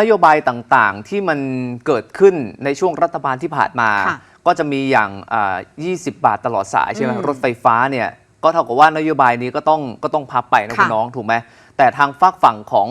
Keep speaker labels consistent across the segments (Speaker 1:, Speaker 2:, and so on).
Speaker 1: นโยบายต่างๆ ที่มันเกิดขึ้นในช่วงรัฐบาลที่ผ่านมา
Speaker 2: ค่ะ
Speaker 1: ก็จะมีอย่างอ่า20 บาทตลอดสายใช่ไหม
Speaker 2: อืม
Speaker 1: รถไฟฟ้าเนี่ยก็เท่ากับว่านโยบายนี้ก็ต้องก็ต้องพับไปนะ
Speaker 2: ค่ะ
Speaker 1: คุณน้องถูกไหมแต่ทางฝากฝั่งของ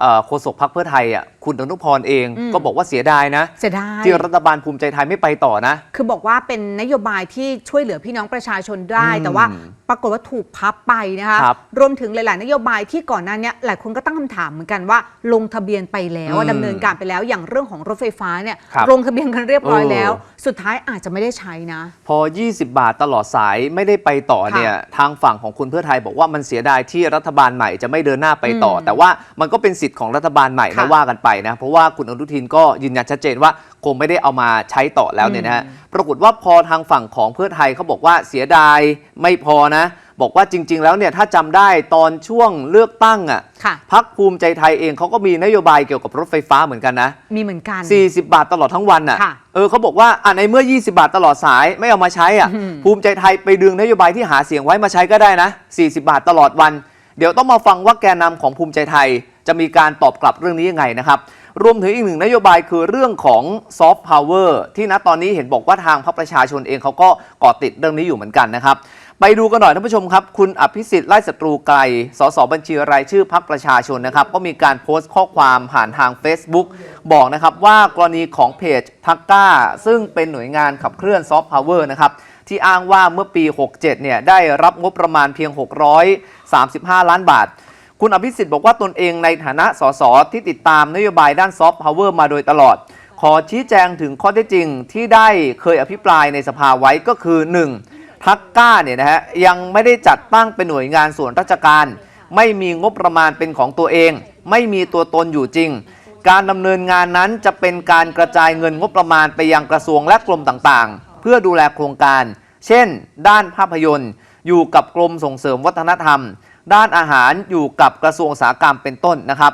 Speaker 1: เอ่อโฆษกพรรคเพื่อไทยอะคุณอนุพรเอง
Speaker 2: อืม
Speaker 1: ก็บอกว่าเสียดายนะ
Speaker 2: เสียดาย
Speaker 1: ที่รัฐบาลภูมิใจไทยไม่ไปต่อนะ
Speaker 2: คือบอกว่าเป็นนโยบายที่ช่วยเหลือพี่น้องประชาชนได้
Speaker 1: อืม
Speaker 2: แต่ว่าปรากฏว่าถูกพับไปนะคะ
Speaker 1: ครับ
Speaker 2: รวมถึงหลาย ๆ นโยบายที่ก่อนหน้าเนี้ยหลายคนก็ตั้งคำถามเหมือนกันว่า ลงทะเบียนไปแล้ว
Speaker 1: อืม
Speaker 2: ดำเนินการไปแล้วอย่างเรื่องของรถไฟฟ้าเนี่ย
Speaker 1: ครับ
Speaker 2: ลงทะเบียนกันเรียบร้อยแล้ว
Speaker 1: เออ
Speaker 2: สุดท้ายอาจจะไม่ได้ใช้นะ
Speaker 1: พอ 20 บาทตลอดสายไม่ได้ไปต่อเนี่ยทางฝั่งของคุณเพื่อไทยบอกว่ามันเสียดายที่รัฐบาลใหม่จะไม่เดินหน้าไปต่ออ
Speaker 2: ม
Speaker 1: แต่ว่ามันก็เป็นสิทธิ์ของรัฐบาลใหม่นะ
Speaker 2: ค่ะ
Speaker 1: ว่ากันไปนะ เพราะว่าคุณอนุทินก็ยืนยันชัดเจนว่าคงไม่ได้เอามาใช้ต่อแล้วเนี่ยนะฮะ
Speaker 2: อืม
Speaker 1: ปรากฏว่าพอทางฝั่งของเพื่อไทยเขาบอกว่าเสียดายไม่พอนะ บอกว่าจริง ๆ แล้วเนี่ยถ้าจำได้ตอนช่วงเลือกตั้งอะ
Speaker 2: ค่ะ
Speaker 1: พักภูมิใจไทยเองเขาก็มีนโยบายเกี่ยวกับรถไฟฟ้าเหมือนกันนะ
Speaker 2: มีเหมือนกัน
Speaker 1: 40 บาทตลอดทั้งวันน่ะ
Speaker 2: ค่ะ
Speaker 1: เออเขาบอกว่าอะในเมื่อ 20 บาทตลอดสายไม่เอามาใช้อะ
Speaker 2: อืม
Speaker 1: ภูมิใจไทยไปดึงนโยบายที่หาเสียงไว้มาใช้ก็ได้นะ 40 บาทตลอดวัน เดี๋ยวต้องมาฟังว่าแกนนำของภูมิใจไทย จะมีการตอบกลับเรื่องนี้ยังไงนะครับ รวมถึงอีกหนึ่งนโยบายคือเรื่องของซอฟต์พาวเวอร์ที่ณตอนนี้เห็นบอกว่าทางพรรคประชาชนเองเขาก็เกาะติดเรื่องนี้อยู่เหมือนกันนะครับไปดูกันหน่อยท่านผู้ชมครับ คุณอภิสิทธิ์ไล่ศัตรูไกล สสบัญชีรายชื่อพักประชาชนนะครับ ก็มีการโพสต์ข้อความผ่านทาง Facebook บอกนะครับว่ากรณีของเพจทักก้า ซึ่งเป็นหน่วยงานขับเคลื่อนซอฟต์พาวเวอร์นะครับที่อ้างว่าเมื่อปี 67 เนี่ยได้รับงบประมาณเพียง 635 ล้านบาท คุณอภิสิทธิ์บอกว่าตนเองในฐานะสสที่ติดตามนโยบายด้านซอฟต์พาวเวอร์มาโดยตลอด ขอชี้แจงถึงข้อเท็จจริงที่ได้เคยอภิปรายในสภาไว้ก็คือ 1. ทักก้าเนี่ยนะฮะยังไม่ได้จัดตั้งเป็นหน่วยงานส่วนราชการ ไม่มีงบประมาณเป็นของตัวเอง ไม่มีตัวตนอยู่จริง การดำเนินงานนั้นจะเป็นการกระจายเงินงบประมาณไปยังกระทรวงและกรมต่างๆ เพื่อดูแลโครงการ เช่น ด้านภาพยนตร์ อยู่กับกรมส่งเสริมวัฒนธรรม ด้านอาหารอยู่กับกระทรวงอุตสาหกรรมเป็นต้นนะครับ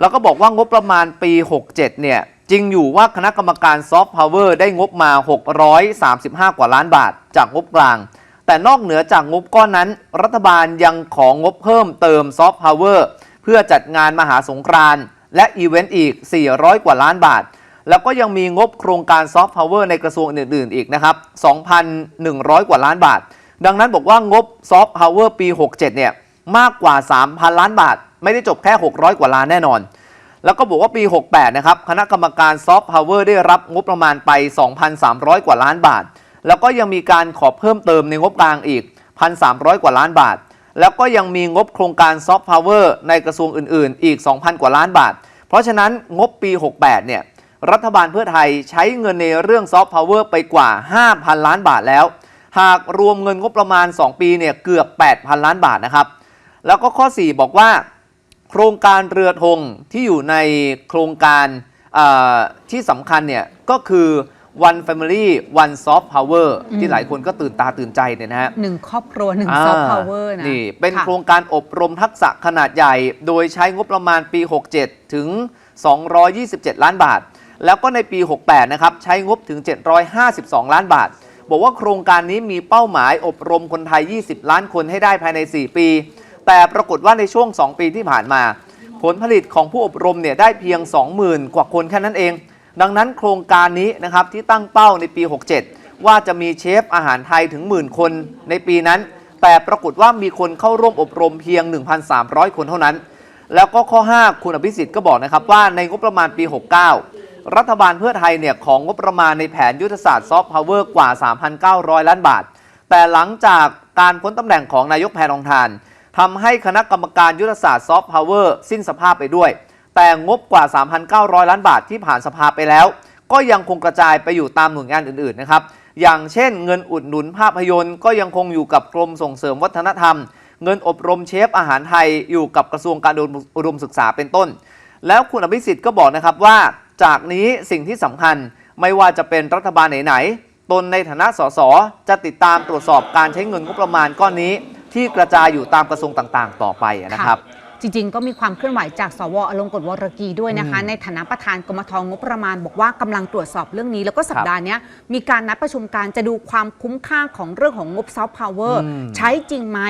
Speaker 1: แล้วก็บอกว่างบประมาณปี 67 เนี่ยจริงอยู่ว่าคณะกรรมการซอฟต์พาวเวอร์ได้งบมา 635 กว่าล้านบาทจากงบกลาง แต่นอกเหนือจากงบก้อนนั้น รัฐบาลยังของงบเพิ่มเติมซอฟต์พาวเวอร์เพื่อจัดงานมหาสงกรานต์และอีเวนต์อีก 400 กว่าล้านบาท แล้วก็ยังมีงบโครงการซอฟต์พาวเวอร์ในกระทรวงอื่นๆ อีกนะครับ 2,100 กว่าล้านบาท ดังนั้นบอกว่างบซอฟต์พาวเวอร์ปี 67 เนี่ย มากกว่า 3,000 ล้านบาท ไม่ได้จบแค่ 600 กว่าล้านแน่นอน แล้วก็บอกว่าปี 68 นะครับ คณะกรรมการซอฟต์พาวเวอร์ได้รับงบประมาณไป 2,300 กว่าล้านบาท แล้วก็ยังมีการขอเพิ่มเติมในงบกลางอีก 1,300 กว่าล้านบาท แล้วก็ยังมีงบโครงการซอฟต์พาวเวอร์ในกระทรวงอื่น ๆ อีก 2,000 กว่าล้านบาท เพราะฉะนั้นงบปี 68 เนี่ยรัฐบาลเพื่อไทยใช้เงินในเรื่องซอฟต์พาวเวอร์ไปกว่า 5,000 ล้านบาทแล้ว หากรวมเงินงบประมาณ 2 ปีเนี่ยเกือบ 8,000 ล้านบาทนะครับ แล้วก็ข้อ 4 บอกว่า โครงการเรือธงที่อยู่ในโครงการเอ่อที่สำคัญเนี่ยก็คือ One Family One Soft Power
Speaker 2: อืม
Speaker 1: ที่หลายคนก็ตื่นตาตื่นใจเนี่ยนะฮะ
Speaker 2: หนึ่งครอบครัวหนึ่งซอฟต์พาวเวอร์นะ
Speaker 1: นี่เป็น
Speaker 2: ค่ะ
Speaker 1: โครงการอบรมทักษะขนาดใหญ่ โดยใช้งบประมาณปี 67 ถึง 227 ล้านบาท แล้วก็ในปี 68 นะครับ ใช้งบถึง 752 ล้านบาท บอกว่าโครงการนี้มีเป้าหมายอบรมคนไทย 20 ล้านคนให้ได้ภายใน 4 ปี แต่ปรากฏว่าในช่วง 2 ปีที่ผ่านมา ผลผลิตของผู้อบรมเนี่ยได้เพียง 20,000 กว่าคนแค่นั้นเอง ดังนั้นโครงการนี้นะครับที่ตั้งเป้าในปี 67 ว่าจะมีเชฟอาหารไทยถึงหมื่นคนในปีนั้น แต่ปรากฏว่ามีคนเข้าร่วมอบรมเพียง 1,300 คนเท่านั้น แล้วก็ข้อ 5 คุณอภิสิทธิ์ก็บอกนะครับว่าในงบประมาณปี 69 รัฐบาลเพื่อไทยเนี่ยของงบประมาณในแผนยุทธศาสตร์ซอฟต์พาวเวอร์กว่า 3,900 ล้านบาท แต่หลังจากการพ้นตำแหน่งของนายกแพทองทาน ทำให้คณะกรรมการยุทธศาสตร์ซอฟต์พาวเวอร์สิ้นสภาพไปด้วย แต่งบกว่า 3,900 ล้านบาทที่ผ่านสภาไปแล้ว ก็ยังคงกระจายไปอยู่ตามหน่วยงานอื่นๆนะครับอย่างเช่น เงินอุดหนุนภาพยนตร์ก็ยังคงอยู่กับกรมส่งเสริมวัฒนธรรม เงินอบรมเชฟอาหารไทยอยู่กับกระทรวงการอุดมศึกษาเป็นต้น แล้วคุณอภิสิทธิ์ก็บอกนะครับว่าจากนี้สิ่งที่สำคัญไม่ว่าจะเป็นรัฐบาลไหนๆตนในฐานะสสจะติดตามตรวจสอบการใช้เงินงบประมาณก้อนนี้ ที่กระจายอยู่ตามกระทรวงต่างๆ ต่อไปนะครับ
Speaker 2: จริงๆ ก็มีความเคลื่อนไหวจากสวอลงกฎวรกีด้วยนะคะ
Speaker 1: อืม
Speaker 2: ในฐานะประธานกรมธงบประมาณบอกว่ากำลังตรวจสอบเรื่องนี้ แล้วก็สัปดาห์เนี้ยมีการนัดประชุมการจะดูความคุ้มค่าของเรื่องของงบซอฟต์พาวเวอร์
Speaker 1: อืม
Speaker 2: ใช้จริงไหม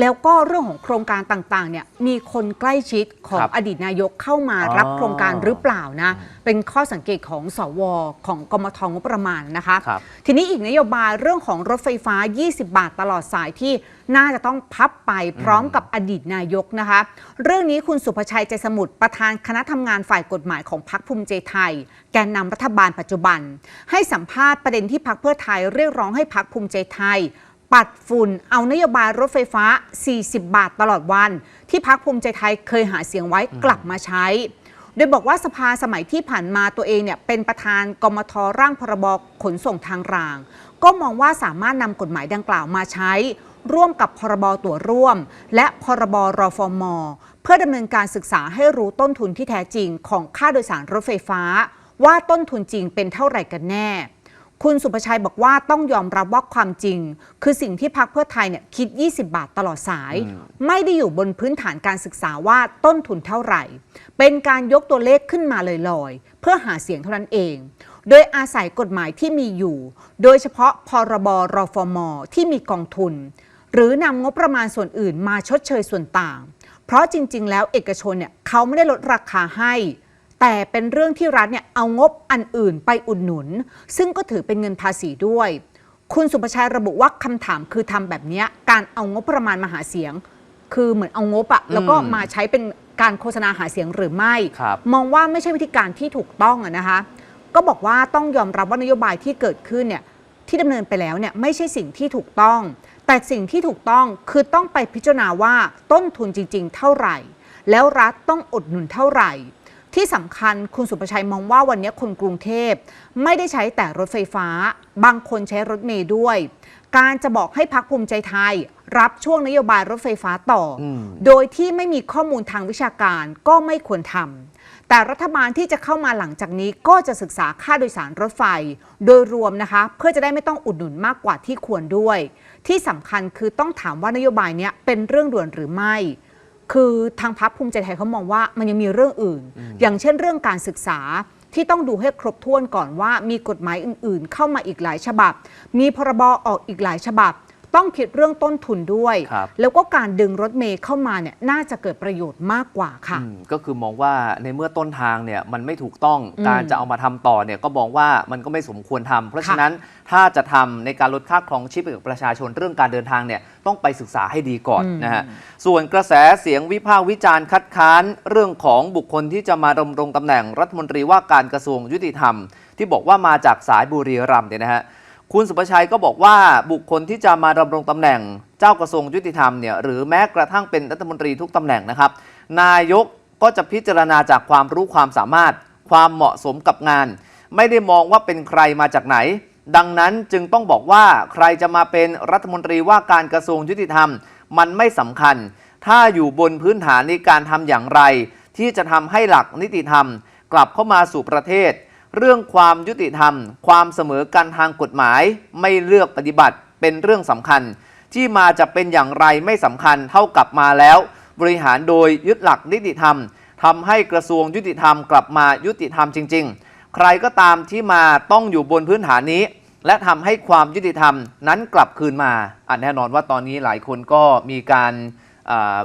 Speaker 2: แล้วก็เรื่องของโครงการต่างๆเนี่ยมีคนใกล้ชิดของ
Speaker 1: ครับ
Speaker 2: อดีตนายกเข้ามารับ
Speaker 1: อ๋อ
Speaker 2: โครงการหรือเปล่านะ เป็นข้อสังเกตของสวของกมทงบประมาณนะคะ
Speaker 1: ครับ
Speaker 2: ทีนี้อีกนโยบายเรื่องของรถไฟฟ้า 20 บาทตลอดสายที่น่าจะต้องพับไปพร้อมกับอดีตนายกนะคะ เรื่องนี้คุณสุภชัยใจสมุทรประธานคณะทำงานฝ่ายกฎหมายของพรรคภูมิใจไทย แกนนำรัฐบาลปัจจุบัน ให้สัมภาษณ์ประเด็นที่พรรคเพื่อไทยเรียกร้องให้พรรคภูมิใจไทย ปัดฝุ่นเอานโยบายรถไฟฟ้า 40 บาทตลอดวัน ที่พรรคภูมิใจไทยเคยหาเสียงไว้กลับมาใช้โดยบอกว่าสภาสมัยที่ผ่านมาตัวเองเนี่ยเป็นประธานกมทร่างพรบขนส่งทางราง ก็มองว่าสามารถนำกฎหมายดังกล่าวมาใช้ ร่วมกับพรบตั๋วร่วม และพรบรฟม เพื่อดำเนินการศึกษาให้รู้ต้นทุนที่แท้จริงของค่าโดยสารรถไฟฟ้า ว่าต้นทุนจริงเป็นเท่าไหร่กันแน่ คุณสุภชัยบอกว่าต้องยอมรับว่าความจริง คือสิ่งที่พักเพื่อไทยเนี่ยคิด 20 บาทตลอดสาย ไม่ได้อยู่บนพื้นฐานการศึกษาว่าต้นทุนเท่าไหร่ เป็นการยกตัวเลขขึ้นมาลอยๆ เพื่อหาเสียงเท่านั้นเองโดยอาศัยกฎหมายที่มีอยู่ โดยเฉพาะพรบรฟม ที่มีกองทุน หรือนำงบประมาณส่วนอื่นมาชดเชยส่วนต่าง เพราะจริง ๆ แล้วเอกชนเนี่ยเขาไม่ได้ลดราคาให้ แต่เป็นเรื่องที่รัฐเนี่ยเอางบอันอื่นไปอุดหนุน ซึ่งก็ถือเป็นเงินภาษีด้วย คุณสุประชัยระบุว่าคำถามคือทำแบบเนี้ยการเอางบประมาณมาหาเสียง คือเหมือนเอางบอะแล้วก็มาใช้เป็นการโฆษณาหาเสียงหรือไม่
Speaker 1: ครับ
Speaker 2: มองว่าไม่ใช่วิธีการที่ถูกต้องอะนะคะก็บอกว่าต้องยอมรับว่านโยบายที่เกิดขึ้นเนี่ย ที่ดำเนินไปแล้วเนี่ยไม่ใช่สิ่งที่ถูกต้อง แต่สิ่งที่ถูกต้องคือต้องไปพิจารณาว่าต้นทุนจริง ๆ เท่าไหร่ แล้วรัฐต้องอุดหนุนเท่าไหร่ที่สำคัญคุณสุประชัยมองว่าวันนี้คนกรุงเทพ ไม่ได้ใช้แต่รถไฟฟ้า บางคนใช้รถเมล์ด้วย การจะบอกให้พักภูมิใจไทย รับช่วงนโยบายรถไฟฟ้าต่ออ
Speaker 1: ม
Speaker 2: โดยที่ไม่มีข้อมูลทางวิชาการก็ไม่ควรทำ แต่รัฐบาลที่จะเข้ามาหลังจากนี้ก็จะศึกษาค่าโดยสารรถไฟ โดยรวมนะคะ เพื่อจะได้ไม่ต้องอุดหนุนมากกว่าที่ควรด้วย ที่สำคัญคือต้องถามว่านโยบายเนี้ยเป็นเรื่องด่วนหรือไม่ คือทางพรรคภูมิใจไทยเขามองว่ามันยังมีเรื่องอื่นอย่างเช่นเรื่องการศึกษาที่ต้องดูให้ครบถ้วนก่อนว่ามีกฎหมายอื่นๆ เข้ามาอีกหลายฉบับ มีพรบออกอีกหลายฉบับ ต้องคิดเรื่องต้นทุนด้วย
Speaker 1: ครับ
Speaker 2: แล้วก็การดึงรถเมย์เข้ามาเนี่ยน่าจะเกิดประโยชน์มากกว่าค่ะ
Speaker 1: อืมก็คือมองว่าในเมื่อต้นทางเนี่ยมันไม่ถูกต้อง
Speaker 2: อืม
Speaker 1: การจะเอามาทำต่อเนี่ยก็มองว่ามันก็ไม่สมควรทำเพราะฉะนั้นถ้าจะทำในการลดค่าครองชีพให้กับประชาชนเรื่องการเดินทางเนี่ยต้องไปศึกษาให้ดีก่อน
Speaker 2: อืม
Speaker 1: นะฮะส่วนกระแสเสียงวิพากษ์วิจารณ์คัดค้าน เรื่องของบุคคลที่จะมาดำรงตำแหน่งรัฐมนตรีว่าการกระทรวงยุติธรรม ที่บอกว่ามาจากสายบุรีรัมย์เนี่ยนะฮะ คุณสุประชัยก็บอกว่าบุคคลที่จะมาดำรงตำแหน่งเจ้ากระทรวงยุติธรรมเนี่ยหรือแม้กระทั่งเป็นรัฐมนตรีทุกตำแหน่งนะครับ นายกก็จะพิจารณาจากความรู้ความสามารถ ความเหมาะสมกับงาน ไม่ได้มองว่าเป็นใครมาจากไหน ดังนั้นจึงต้องบอกว่าใครจะมาเป็นรัฐมนตรีว่าการกระทรวงยุติธรรม มันไม่สำคัญ ถ้าอยู่บนพื้นฐานในการทำอย่างไร ที่จะทำให้หลักนิติธรรม กลับเข้ามาสู่ประเทศ เรื่องความยุติธรรม ความเสมอกันทางกฎหมาย ไม่เลือกปฏิบัติเป็นเรื่องสำคัญ ที่มาจะเป็นอย่างไรไม่สำคัญเท่ากับมาแล้ว บริหารโดยยึดหลักนิติธรรมทำให้กระทรวงยุติธรรมกลับมายุติธรรมจริง ๆ ใครก็ตามที่มาต้องอยู่บนพื้นฐานนี้ และทำให้ความยุติธรรมนั้นกลับคืนมาอะแน่นอนว่าตอนนี้หลายคนก็มีการ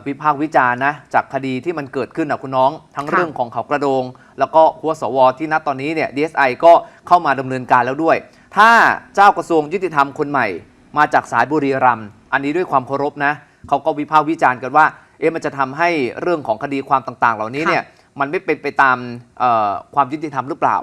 Speaker 1: วิพากษ์วิจารณ์นะจากคดีที่มันเกิดขึ้นนะคุณน้อง ทั้ง
Speaker 2: ค่ะ
Speaker 1: เรื่องของเขากระโดง แล้วก็หัวสวที่นัดตอนนี้เนี่ย DSI ก็เข้ามาดำเนินการแล้วด้วย ถ้าเจ้ากระทรวงยุติธรรมคนใหม่ มาจากสายบุรีรัมย์อันนี้ด้วยความเคารพนะเขาก็วิพากษ์วิจารณ์กันว่าเอ๊ะมันจะทำให้เรื่องของคดีความต่างๆ เหล่านี้เนี่ยมันไม่เป็นไปตามเอ่อความยุติธรรมหรือเปล่า